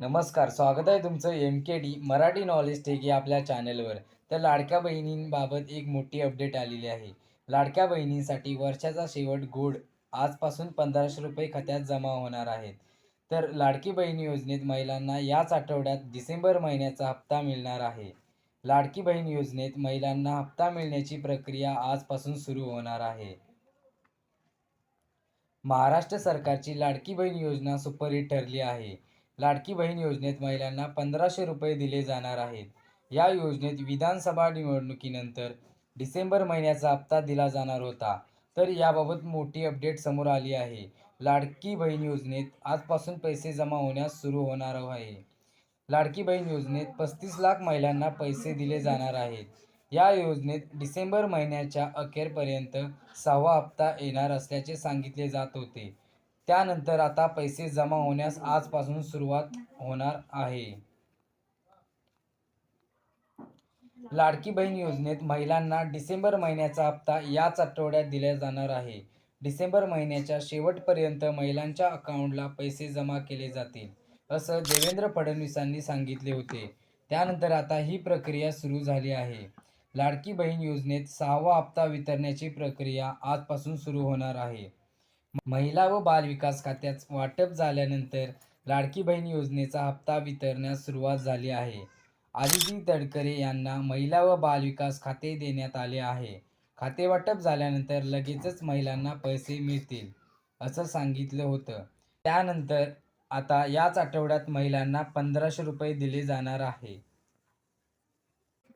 नमस्कार स्वागत आहे तुमचं M K D Marathi knowledge tech या आपल्या चॅनलवर तर लाडक्या बहिणींबाबत एक मोठी अपडेट आलेली आहे. लाडक्या बहिणींसाठी वर्षाचा शेवट गोड आजपासून पंधराशे रुपये खात्यात जमा होणार आहेत. तर लाडकी बहीण योजनेत महिलांना याच आठवड्यात डिसेंबर महिन्याचा हप्ता मिळणार आहे. लाडकी बहीण योजनेत महिलांना हप्ता मिळण्याची प्रक्रिया आजपासून सुरू होणार आहे. महाराष्ट्र सरकारची लाडकी बहीण योजना सुपरहिट ठरली आहे. लाडकी बहीण योजनेत महिलांना पंधराशे रुपये दिले जाणार आहेत. या योजनेत विधानसभा निवडणुकीनंतर डिसेंबर महिन्याचा हप्ता दिला जाणार होता. तर याबाबत मोठी अपडेट समोर आली आहे. लाडकी बहीण योजनेत आजपासून पैसे जमा होण्यास सुरू होणार आहे. लाडकी बहीण योजनेत पस्तीस लाख महिलांना पैसे दिले जाणार आहेत. या योजनेत डिसेंबर महिन्याच्या अखेरपर्यंत सहावा हप्ता येणार असल्याचे सांगितले जात होते. त्यानंतर आता पैसे जमा होण्यास आजपासून सुरुवात होणार आहे. लाडकी बहीण योजनेत महिलांना डिसेंबर महिन्याचा हप्ता याच आठवड्यात दिला जाणार आहे. डिसेंबर महिन्याच्या शेवटपर्यंत महिलांच्या अकाउंटला पैसे जमा केले जातील असं देवेंद्र फडणवीसांनी सांगितले होते. त्यानंतर आता ही प्रक्रिया सुरू झाली आहे. लाडकी बहीण योजनेत सहावा हप्ता वितरण्याची प्रक्रिया आजपासून सुरू होणार आहे. महिला व बालविकास खात्यात वाटप झाल्यानंतर लाडकी बहीण योजनेचा हप्ता वितरण्यास सुरुवात झाली आहे. आदिती तडकरे यांना महिला व बालविकास खाते देण्यात आले आहे. खाते वाटप झाल्यानंतर लगेचच महिलांना पैसे मिळतील असं सांगितलं होतं. त्यानंतर आता याच आठवड्यात महिलांना पंधराशे रुपये दिले जाणार आहे.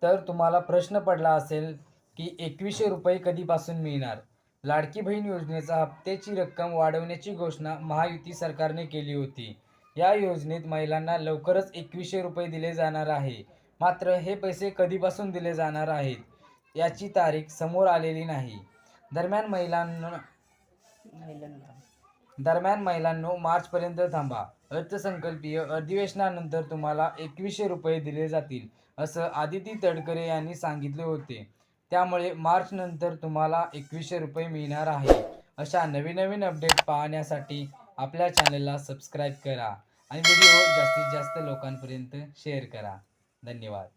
तर तुम्हाला प्रश्न पडला असेल की एकवीसशे रुपये कधीपासून मिळणार? लाडकी बहीण योजनेचा हप्त्याची रक्कम वाढवण्याची घोषणा महायुती सरकारने केली होती. या योजनेत महिलांना लवकरच एकवीसशे रुपये दिले जाणार आहे. मात्र हे पैसे कधीपासून दिले जाणार आहेत याची तारीख समोर आलेली नाही. दरम्यान महिलांना दरम्यान महिलांनो मार्चपर्यंत थांबा. अर्थसंकल्पीय अधिवेशनानंतर तुम्हाला एकवीसशे रुपये दिले जातील असं आदिती तडकरे यांनी सांगितले होते. त्यामुळे मार्च नंतर तुम्हाला एकवीसशे रुपये मिळणार आहे. अशा नवीन नवीन अपडेट पाहण्यासाठी आपल्या चॅनलला सबस्क्राईब करा आणि व्हिडिओ जास्तीत जास्त लोकांपर्यंत शेअर करा. धन्यवाद.